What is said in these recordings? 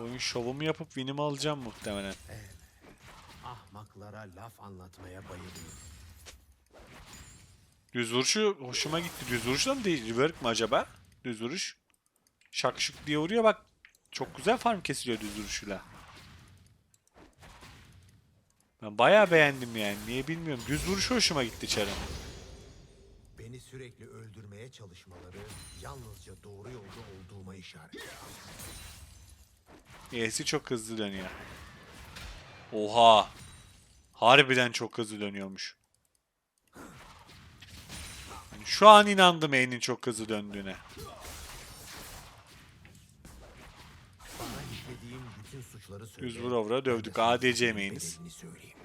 Oyun şovumu yapıp winimi alacağım muhtemelen. Ahmaklara laf anlatmaya bayılıyorum. Düz vuruşu hoşuma gitti. Düz vuruş da mı değil? Rework mı acaba? Düz vuruş. Şak şık diye vuruyor bak. Çok güzel farm kesiliyor düz vuruşuyla. Ben bayağı beğendim yani. Niye bilmiyorum. Düz vuruşu hoşuma gitti Çar'ın. Beni sürekli öldürmeye çalışmaları yalnızca doğru yolda olduğuma işaret. E'si çok hızlı dönüyor. Oha. Harbiden çok hızlı dönüyormuş. Şu an inandım E'nin çok hızlı döndüğüne. Düz vura vura dövdük. ADC söyleyeyim.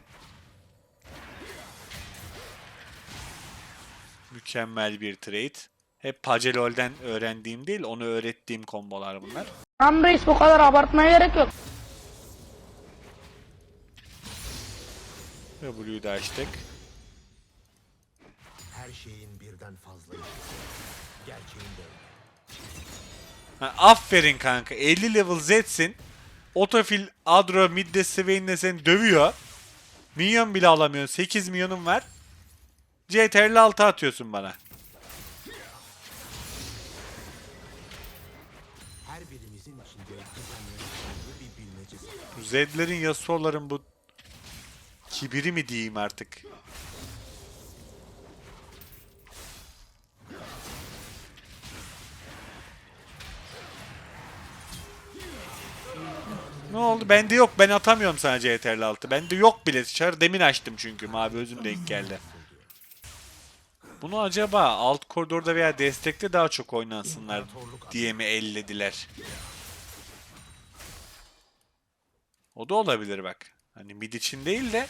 Mükemmel bir trade. Hep Pacelol'den öğrendiğim değil, onu öğrettiğim kombolar bunlar. Reis bu kadar abartmaya gerek yok. W'yu da açtık. Her şeyin birden fazla işi. Gerçeğin de öyle. Ha, aferin kanka. 50 level Z'sin. Otofil Adro midde Swain'le seni dövüyor. Minyon bile alamıyorsun. 8 milyonun var. CTRL 6 atıyorsun bana. Z'lerin Yasuo'ların bu kibiri mi diyeyim artık. Ne oldu? Bende yok. Ben atamıyorum sana CTRL 6. Bende yok bile. Çar demin açtım çünkü. Mavi özüm denk geldi. Bunu acaba alt koridorda veya destekte daha çok oynansınlar diye mi ellediler? O da olabilir bak. Hani mid için değil de.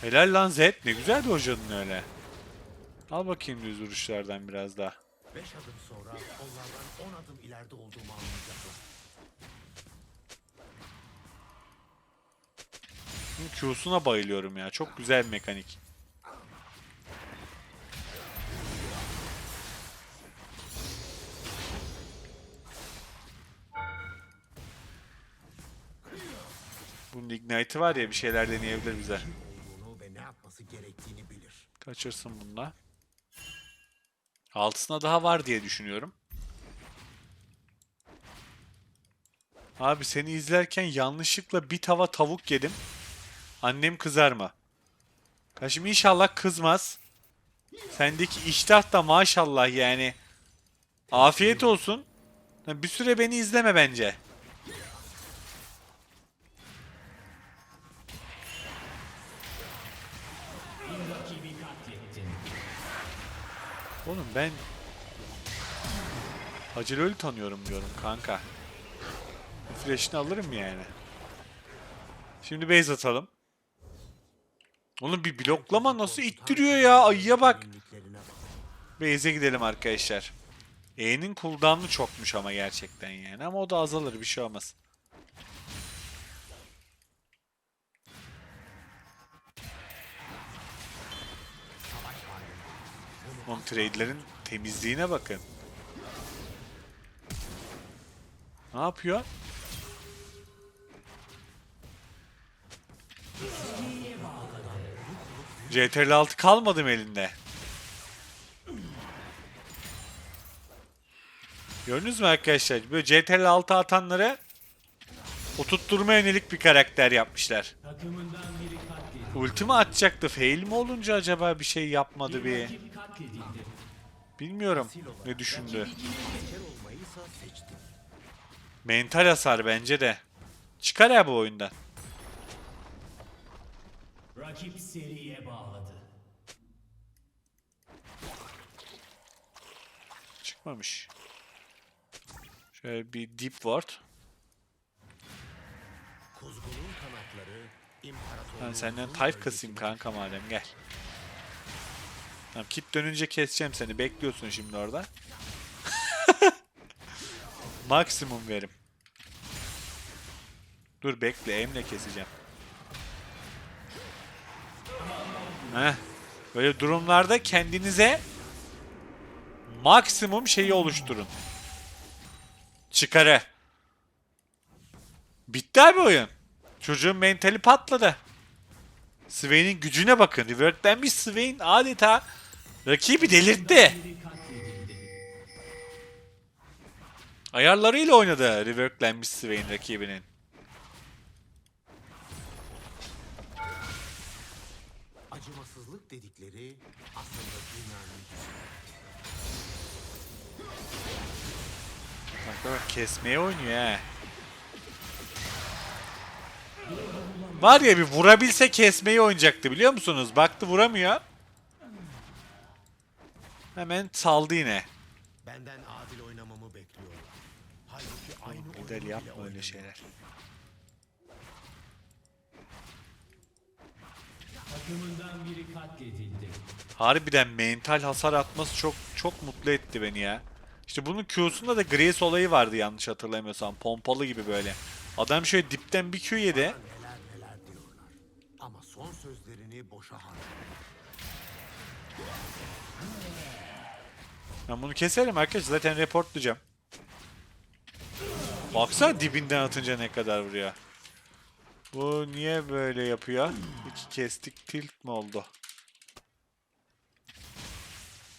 Helal lan Zed. Ne güzel hocanın öyle. Al bakayım düz vuruşlardan biraz daha. Beş adım sonra onlardan on adım ileride olduğumu anlayacaklar. Q'suna bayılıyorum ya. Çok güzel mekanik. Bunun Ignite'ı var ya bir şeyler deneyebilir bize. Kaçırsın bununla. Altısına daha var diye düşünüyorum. Abi seni izlerken yanlışlıkla bir tava tavuk yedim. Annem kızar mı? Kaşım inşallah kızmaz. Sendeki iştah da maşallah yani. Afiyet olsun. Bir süre beni izleme bence. Oğlum ben Hacı tanıyorum diyorum kanka. Flash'ini alırım yani. Şimdi base atalım. Oğlum bir bloklama nasıl ittiriyor ya? Ayıya bak. Base'e gidelim arkadaşlar. E'nin cooldown'u çokmuş ama gerçekten yani. Ama o da azalır bir şey olmaz. Oğlum trade'lerin temizliğine bakın. Ne yapıyor? CTRL 6 kalmadı mı elinde? Gördünüz mü arkadaşlar? Böyle CTRL 6 atanlara oturtturma yönelik bir karakter yapmışlar. Ulti mi atacaktı? Fail mi olunca acaba bir şey yapmadı bir? Bilmiyorum ne düşündü. Mental hasar bence de. Çıkar ya bu oyundan. Rakip seriye bağladı. Çıkmamış. Şöyle bir deep ward. Kuzgunun kanatları imparatorluğun Ben senden type kasayım kanka madem gel. Tamam kit dönünce keseceğim seni. Bekliyorsun şimdi orada. Maksimum verim. Dur bekle emle keseceğim. Heh. Böyle durumlarda kendinize maksimum şeyi oluşturun. Çıkarı. Bitti abi oyun. Çocuğun mentali patladı. Swain'in gücüne bakın. Reworklenmiş Swain adeta rakibi delirtti. Ayarlarıyla oynadı reworklenmiş Swain rakibinin. Acımasızlık dedikleri aslında dünyanın Bak bak kesmeye oynuyor he. Var ya bir vurabilse kesmeyi oynayacaktı biliyor musunuz? Baktı vuramıyor. Hemen saldı yine. benden adil oynamamı bekliyor. Halbuki aynı bile yapma öyle şeyler. Takımından biri katledildi. Harbiden mental hasar atması çok çok mutlu etti beni ya. İşte bunun Q'sunda da Grace olayı vardı yanlış hatırlamıyorsam. Pompalı gibi böyle. Adam şöyle dipten bir Q yedi. Neler neler diyorlar. Ama son sözlerini boşa harcadı. Ben bunu keserim arkadaşlar. Zaten reportlayacağım. Baksana dibinden atınca ne kadar vuruyor. Bu niye böyle yapıyor? İki kestik tilt mi oldu?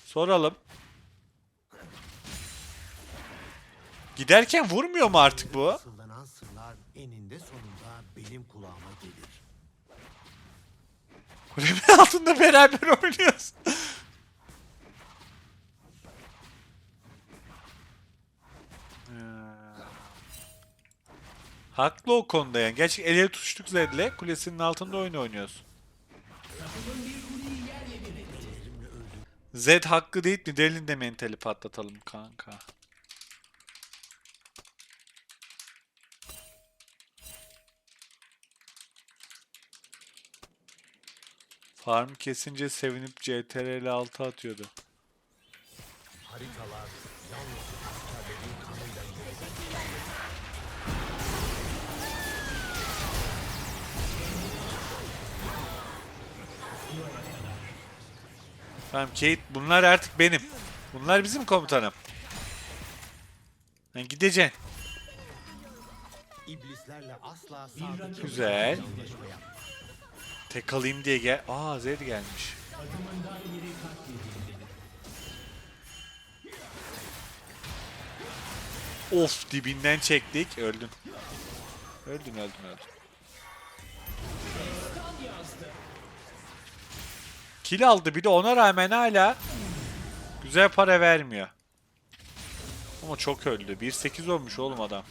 Soralım. Giderken vurmuyor mu artık bu? Sırlar eninde sonunda benim kulağıma gelir. Kulemin altında beraber oynuyoruz. Haklı o konuda yani. Gerçi ele tutuştuk Zed'le. Kulesinin altında oyun oynuyoruz. Zed hakkı değil mi? Delin de mentali patlatalım kanka. Farm kesince sevinip CTRL 6 atıyordu. Haritalar yalnız Tamam Kate bunlar artık benim. Bunlar bizim komutanım. Sen gideceksin. İblislerle asla Güzel. Tek alayım diye gel. Aa Zed gelmiş. Of dibinden çektik. Öldün. Öldün öldün öldün. Kill aldı bir de ona rağmen hala güzel para vermiyor. Ama çok öldü. 1.8 olmuş oğlum adam.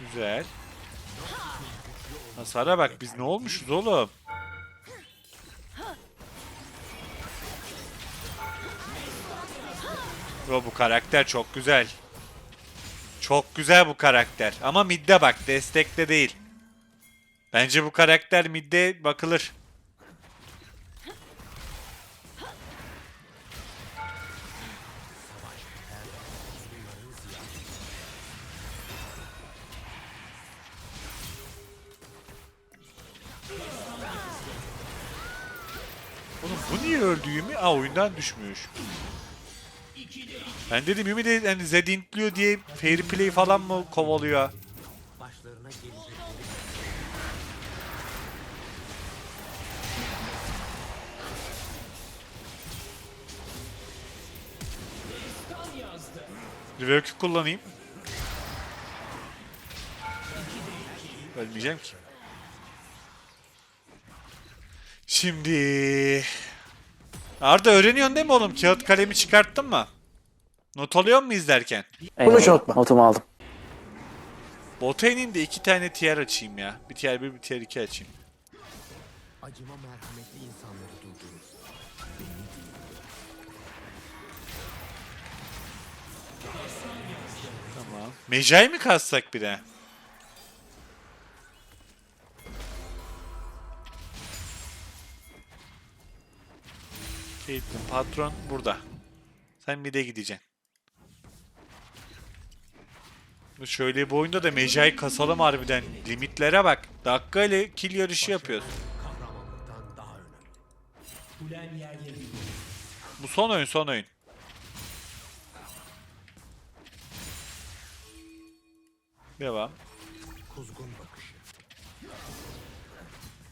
Güzel. Hasara bak biz ne olmuşuz oğlum? Bro bu karakter çok güzel. Çok güzel bu karakter. Ama midde bak destekte değil. Bence bu karakter midde bakılır. Oğlum bu niye öldü Yumi? Aa oyundan düşmüş. Ben dedim Yumi de hani Zed intliyor diye fair play falan mı kovalıyor? Başlarına gelecek Rework'ü kullanayım. Ölmeyeceğim ki. Şimdi... Arda öğreniyorsun değil mi oğlum? Kağıt kalemi çıkarttın mı? Not alıyor mu izlerken? Eyvallah. Notumu aldım. Botani'nin de iki tane tier açayım ya. Bir tier bir, bir tier iki açayım. acıma merhametli insanları durdurur. Tamam. Mecai mi kassak bir de? Caitlyn patron burada. Sen bir de gideceksin. Şöyle bir oyunda da Mecai kasalım harbiden. Limitlere bak. Dakika ile kill yarışı yapıyoruz. Bu son oyun son oyun. Devam. Kuzgun bakışı.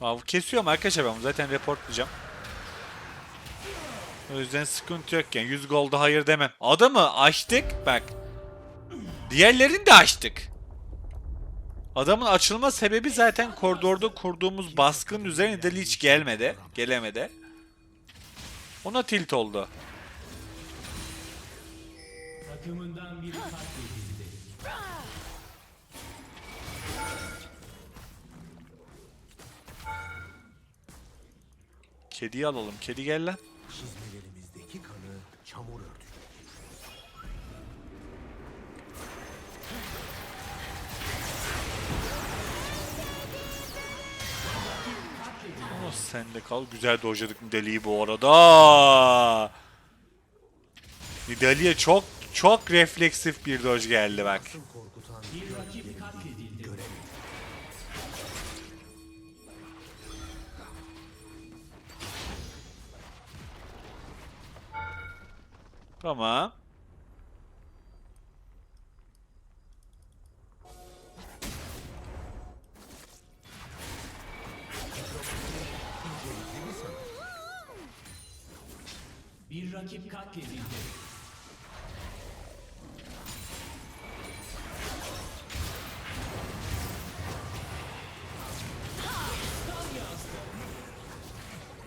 Aa, bu kesiyorum arkadaşlar ben bunu zaten reportlayacağım. O yüzden sıkıntı yok yani 100 golda hayır demem. Adamı açtık bak. Diğerlerini de açtık. Adamın açılma sebebi zaten koridorda kurduğumuz baskının üzerine de hiç gelmedi. Gelemedi. Ona tilt oldu. Takımından biri katledildi. Kediyi alalım. Kedi gel lan. Çizmelerimizdeki kanı çamur örtecek. Oh, sen de kal. Güzel dojladık Nidalee'yi bu arada. Nidalee'ye çok çok refleksif bir doj geldi bak. Bir rakip katledildi. Tamam. Bir rakip katledildi.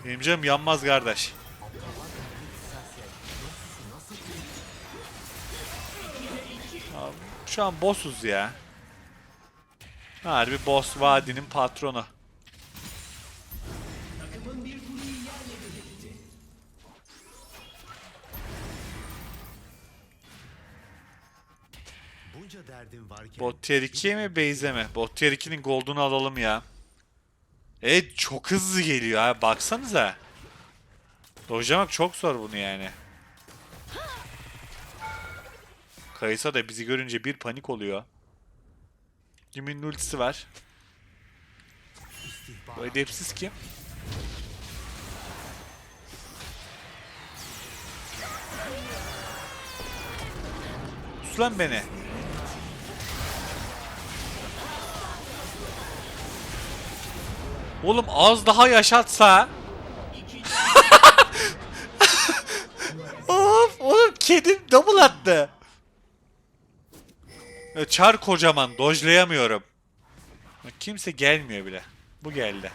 Benim canım yanmaz kardeş. Şu an bossuz ya. Harbi boss vadinin patronu. Bot tier 2'ye mi base'e mi? Bot tier 2'nin gold'unu alalım ya. Evet çok hızlı geliyor ha baksanıza. Dojlamak çok zor bunu yani. Kayısa da bizi görünce bir panik oluyor. Jimin'in ultisi var. Bu edepsiz kim? Sus lan beni. Oğlum az daha yaşatsa. of oğlum kedim double attı. Çar kocaman dojlayamıyorum. Kimse gelmiyor bile. Bu geldi.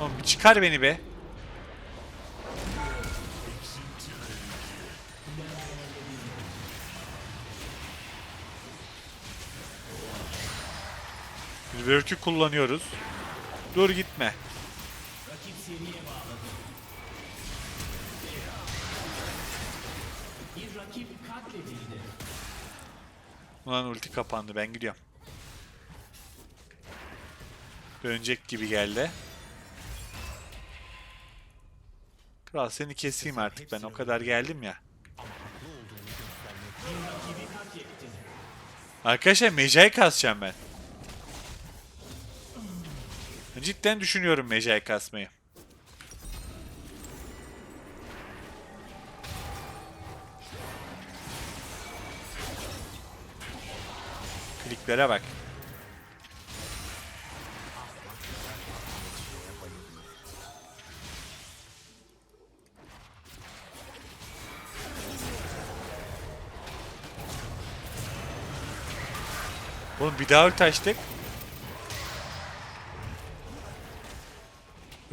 Oğlum bir çıkar beni be. Biz Virtue kullanıyoruz. Dur gitme. Ulan ulti kapandı ben gidiyorum. Dönecek gibi geldi. Kral seni keseyim artık ben o kadar geldim ya. Arkadaşlar Mecai kasacağım ben. Cidden düşünüyorum Mecai kasmayı. Kliklere bak. Oğlum bir daha ulti açtık.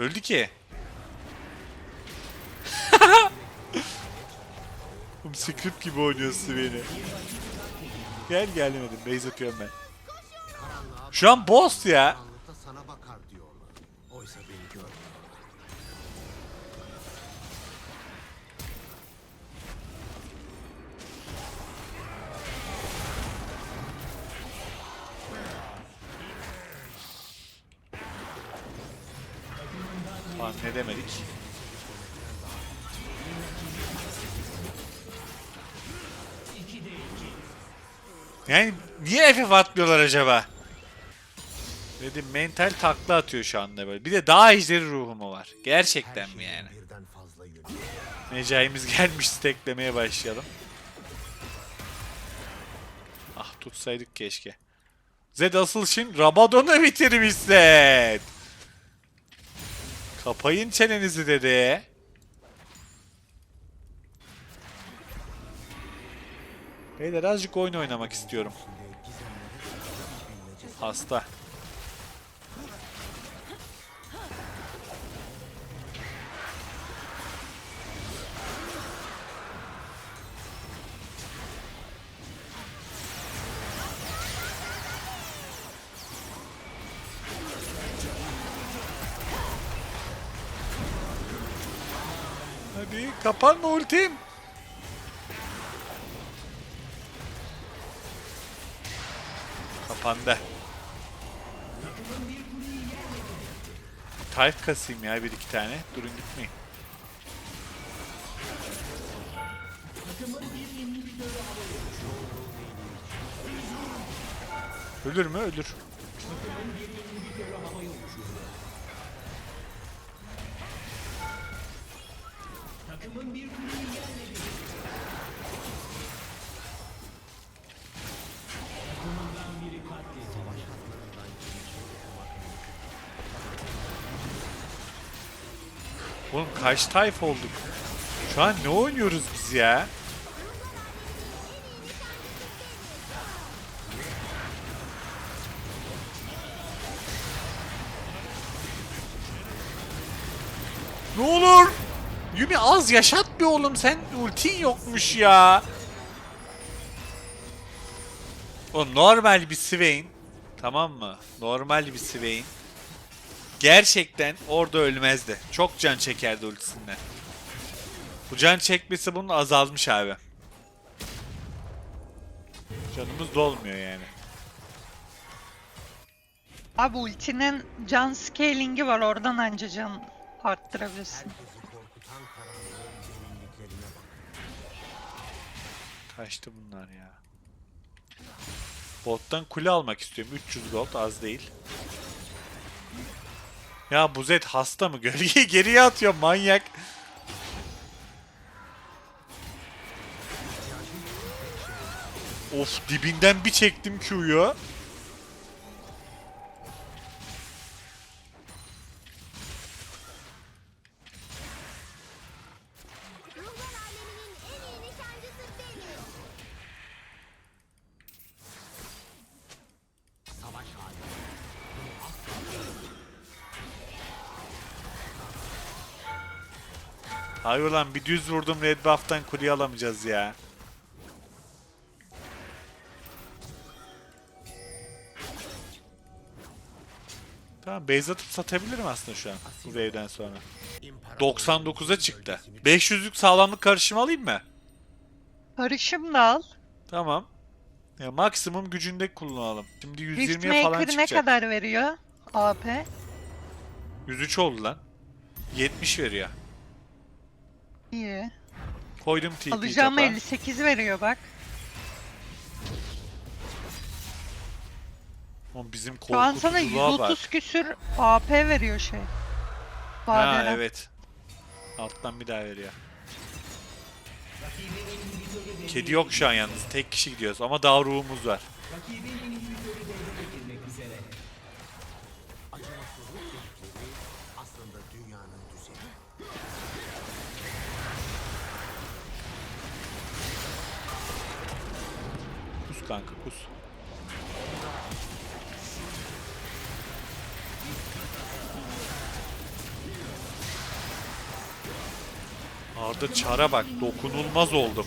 Öldü ki. Oğlum script gibi oynuyorsun beni. Gel gelmedim. Base atıyorum ben. Şu an boss ya. Lan ne demedik? Yani niye FF atmıyorlar acaba? Dedim mental takla atıyor şu anda böyle. Bir de daha ejderi ruhu mu var? Gerçekten mi yani? Mecaimiz gelmiş steklemeye başlayalım. Ah tutsaydık keşke. Zed asıl için Rabadon'u bitirmiş Zed. Kapayın çenenizi dedi. Beyler azıcık oyun oynamak istiyorum. Hasta. Kapanma ultim. Kapandı. Type kasayım ya bir iki tane. Durun gitmeyin. Ölür mü? Ölür. Takımın bir kuleyi yerle. Takımından biri katledildi. Oğlum kaç tayfa olduk? Şu an ne oynuyoruz biz ya? Az yaşat bir oğlum sen ultin yokmuş ya. O normal bir Swain tamam mı? Normal bir Swain gerçekten orada ölmezdi. Çok can çekerdi ultisinden. Bu can çekmesi bunun azalmış abi. Canımız dolmuyor yani. Abi ultinin can scaling'i var oradan anca can arttırabilirsin. Kaçtı bunlar ya. Bottan kule almak istiyorum. 300 gold az değil. Ya bu Zed hasta mı? Gölgeyi geriye atıyor manyak. Of dibinden bir çektim Q'yu. Hayır lan bir düz vurdum red buff'tan kuleyi alamayacağız ya. Tamam base atıp satabilirim aslında şu an bu wave'den sonra. İmparatorluğun 99'a çıktı. bölgesini 500'lük sağlamlık karışımı alayım mı? Karışım da al. Tamam. Ya maksimum gücünde kullanalım. Şimdi 120'ye falan Riftmaker ne çıkacak. kadar veriyor? AP. 103 oldu lan. 70 veriyor. İyi. Koydum TP Alacağım topa. 58 veriyor bak. Oğlum bizim Şu an sana korkutuculuğa bak. 130 küsür AP veriyor şey. Ha evet. Alttan bir daha veriyor. Kedi yok şu an yalnız. Tek kişi gidiyoruz ama daha ruhumuz var. Kanka kus. Arda çara bak dokunulmaz oldum.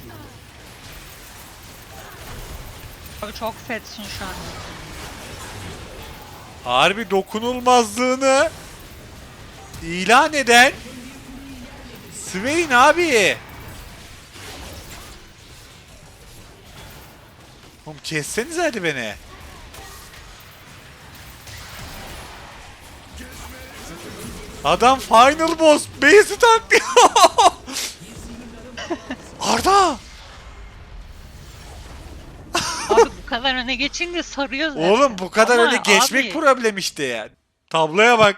Abi çok fetsin şu an. Harbi dokunulmazlığını ilan eden Swain abi. Oğlum kesseniz hadi beni. Adam final boss base'i taklıyor. Arda! Abi kadar öne geçince sarıyor zaten. Oğlum bu kadar Ama öyle geçmek abi, problem işte ya. Tabloya bak.